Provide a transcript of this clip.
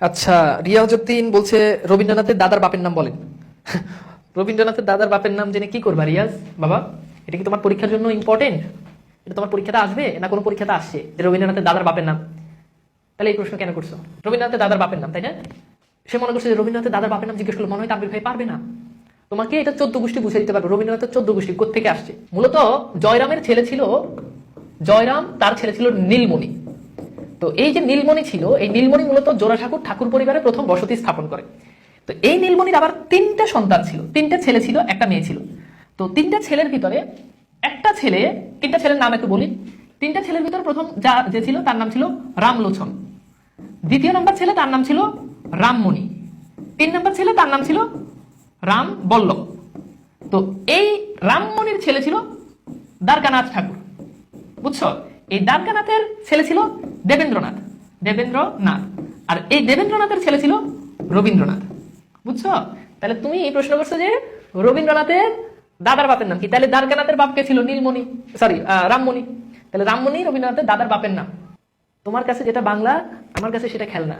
আচ্ছা রিয়াজউদ্দিন বলছে, রবীন্দ্রনাথের দাদার বাপের নাম বলেন। রবীন্দ্রনাথের দাদার বাপের নাম জেনে কি করবা, রিয়াজ? বাবা, এটা কি তোমার পরীক্ষার জন্য ইম্পর্টেন্ট এটা তোমার পরীক্ষাতে আসবে না কোনো পরীক্ষাতে আসছে? যে রবীন্দ্রনাথের দাদার বাপের নাম। তাহলে এই প্রশ্ন কেন করছ? রবীন্দ্রনাথের দাদার বাপের নাম, তাই না? সে মনে করছে যে রবীন্দ্রনাথের দাদার বাপের নাম জিজ্ঞেস করলে মনে হয় তানভীর ভাই পারবে না। তোমাকে এটা চোদ্দ গোষ্ঠী বুঝে দিতে পারবে। রবীন্দ্রনাথের চোদ্দ গোষ্ঠী থেকে আসছে? মূলত জয়রামের ছেলে ছিল, জয়রাম তার ছেলে ছিল নীলমণি। তো এই যে নীলমণি ছিল, এই নীলমণি মূলত জোড়া ঠাকুর ঠাকুর পরিবারে প্রথম বসতি স্থাপন করে। তো এই নীলমণির আবার তিনটা সন্তান ছিল, তিনটা ছেলে ছিল, একটা মেয়ে ছিল। তো তিনটা ছেলের ভিতরে একটা ছেলে, তিনটা ছেলের নাম একটু বলি, তিনটা ছেলের ভিতরে প্রথম যা, যে ছিল তার নাম ছিল রামলোচন। দ্বিতীয় নম্বর ছেলে তার নাম ছিল রামমণি। তিন নম্বর ছেলে তার নাম ছিল রাম বল্লভ। তো এই রামমণির ছেলে ছিল দ্বারকানাথ ঠাকুর। বুঝছ? এই দ্বারকানাথের ছেলে ছিল দেবেন্দ্রনাথ দেবেন্দ্রনাথ। আর এই দেবেন্দ্রনাথের ছেলে ছিল রবীন্দ্রনাথ। বুঝছ? তাহলে তুমি এই প্রশ্ন করছ যে রবীন্দ্রনাথের দাদার বাপের নাম কি? তাহলে দ্বারকানাথের বাপকে ছিল নীলমণি সরি রামমণি। তাহলে রামমণি, রবীন্দ্রনাথের দাদার বাপের নাম। তোমার কাছে যেটা বাংলা, আমার কাছে সেটা খেলনা।